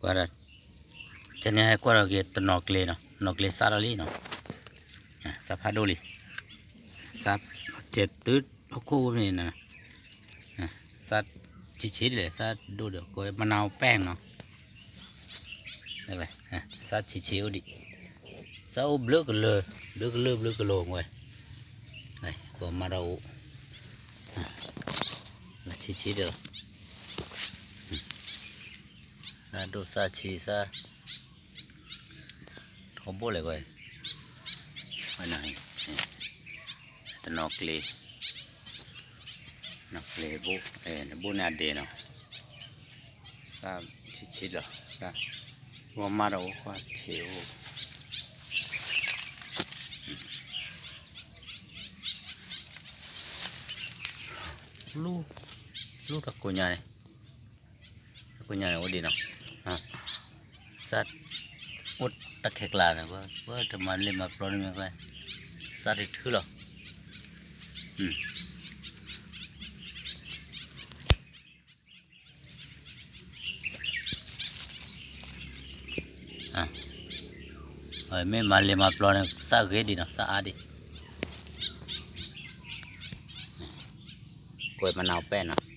Guarda, ce ne hai guarda che è nocle, no? Nocle sarà lì, no? Eh, sa fa doli. Sa che tu ko ni na. Eh, sa chi chi le sa do được ko ma nào bang no. Đây này, eh, sa chi chi đi. Sa u bleu cái lơ, bleu cái lơ bleu cái lồ ngoài. Đây, có mà đâu. Là chi chi được. นะดูซาชีซาทอมโบเลยก่อยมาไหนตนอกเลยนอกเลยบุเอ็นบุนาเดนอะซาชิชิดหรอซาว่ามาเราว่าเทวลูลูกตะกุญยาเนี่ยตะกุญยาเนี่ยโดีเนาะ สัตว์อุดตะเข็กลานะว่าเพื่อจะมาเล่นมาปล้นมาไปสัตว์อีกทื่อหรออืมอะไม่มาเล่นมาปล้นสักเกดีนะสักอาดิกวยมะนาวแป้นนะ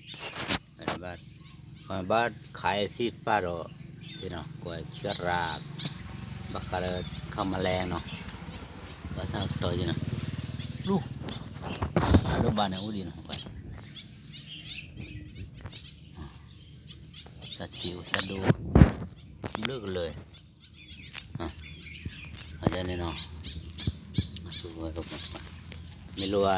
còn ba khai xịt ba rồi thì nó quay chia ra บักกะเลยเข้ามาแรงเนาะภาษาตัวจีนะลูกลูกบ้านเนี่ยอุดีเนาะไปสัตว์ชิวสัตว์ดูเลิกเลยอะอาจารย์เนี่ยเนาะมาดูว่า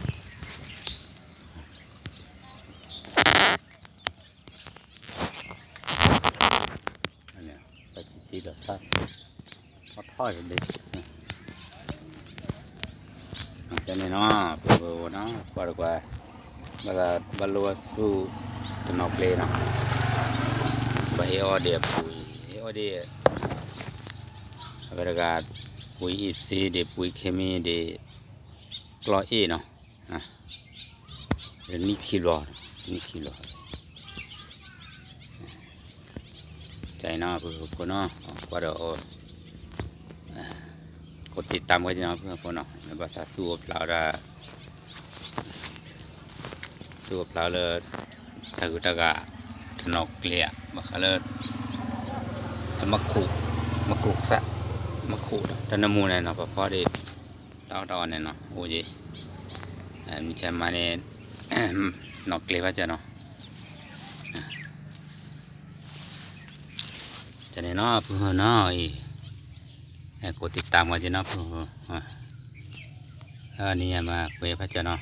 dot five. What hard is าจะนี่เนาะเปิดเนาะกว่ากว่าเวลาบรรลุสู่ตนอกเลนเนาะไปออเดียปุยออเดียบรรยากาศปุยอีซีเดปุยเคมีเดียกลอเอเนาะนะเรื่องนี้คิดรอนี่คิดรอ ใจเนาะเพื่อนคนเนาะก็เดี๋ยวกดติดตามกันเนาะเพื่อนคนเนาะในภาษาสูบเราได้สู้กับเราเลยถือตะกะถนอกเกลี่ยมาเขาเลยมาขู่มาขู่ซะมาขู่ตอนมูเนี่ยเนาะพอดีตอนตอนเนี่ยเนาะโอ้ยมีใช่มาเนี่ยนอกเกลี่ยว่าจะเนาะ กันเนาะเพื่อนเนาะอีกดติดตามกันจะเนาะเพื่อนอันนี้มาเพื่พระเจ้าเนาะ